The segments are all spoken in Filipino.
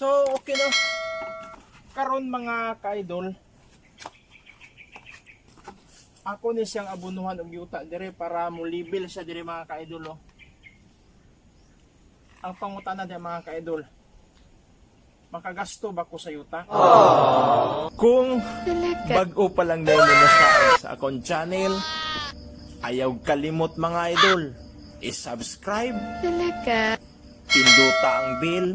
So, okay na. Karon mga ka-idol, ako ni siyang abunuhan og yuta dire para mo libil siya dire mga ka-idol. Oh. Ang pangutana dire mga ka-idol, makagasto ba ko sa yuta? Kung bago pa lang dahil na sa, sa akong channel, ayaw kalimot mga idol, i-subscribe, Talaga. pinduta ang bell,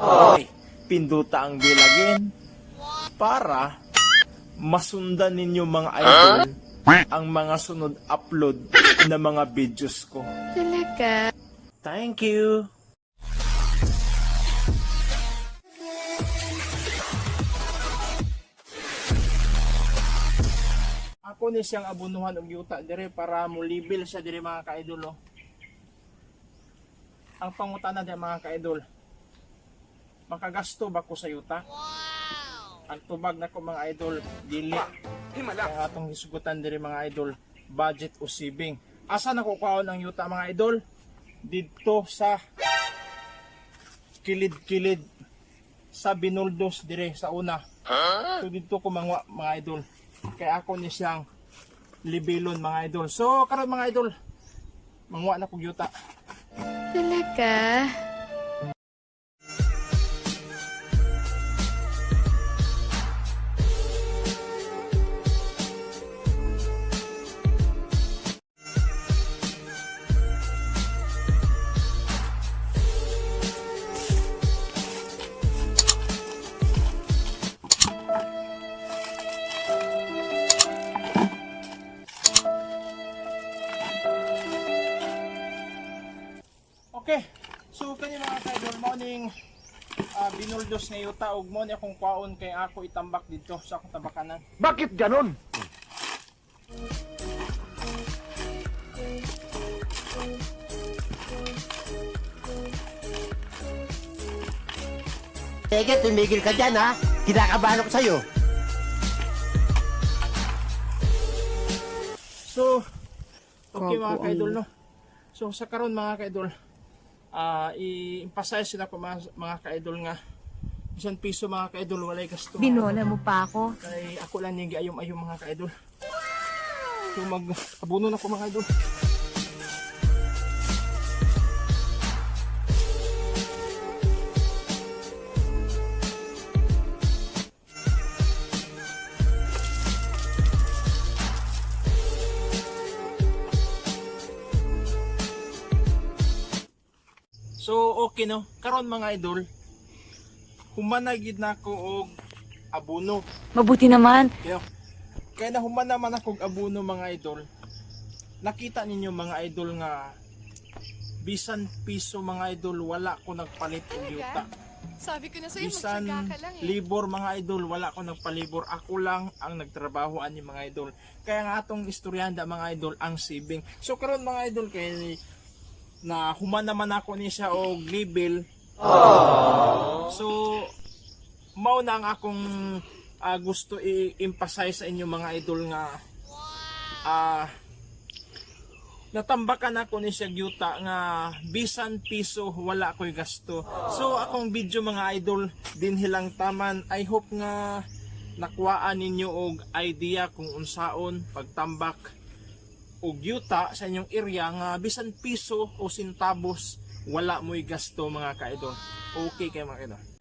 okay, pinduta ang bell again, para masundan ninyo mga idol ang mga sunod upload na mga videos ko. Talaga. Thank you! Ako ni siyang abunuhan og yuta dire para mo libil siya dire mga ka-idol. oh. Ang pangutana dire mga ka-idol. Makagasto ba ko sa yuta? Ang tubag na ko mga idol, dili. Kaya atong hisugutan dire mga idol, budget o saving. Asa nakukuha ng yuta mga idol? Dito sa kilid-kilid sa binuldos dire sa una. So dito ko mga, mga idol. Kaya ako ni siyang libilon mga idol. So karon mga idol, mangwa na kog yuta. Talaga. Okay. So kani mga kaidol morning uh, binuldos nga yuta ug mo ni akong kwaon kay ako itambak dito sa akong tabakanan. Bakit ganon? Teka, tumigil ka dyan ha. Kinakabahan ako sa'yo. So okay mga kaidol no. So sa karon mga kaidol ah i-emphasize na ko mga, mga kaidol nga isang piso mga kaidol walay gasto. Binola mo pa ako. Kay ako lang yung ayom-ayom mga kaidol. So mag abuno na ko mga kaidol. So okay no. Karon mga idol, humanagid na ko og abuno. Mabuti naman. Kaya, kaya na human naman ako og abuno mga idol. Nakita ninyo mga idol nga bisan piso mga idol wala ko nagpalit og yuta. Sabi ko na sa'yo, Bisan magtsaga ka lang eh. libor mga idol wala ko nagpalibor. Ako lang ang nagtrabaho ani mga idol. Kaya nga atong istoryanda mga idol ang saving. So karon mga idol kay na human naman ako ni siya og libel. So mao na ang akong ah, gusto i-emphasize sa inyo mga idol nga ah natambakan ako ni siya yuta nga bisan piso wala ko'y gasto. So akong video mga idol din hilang taman. I hope nga nakuhaan ninyo og idea kung unsaon pagtambak og yuta sa inyong area nga bisan piso o sintabos wala mo'y gasto mga kaidol. Okay kay mga kaidol.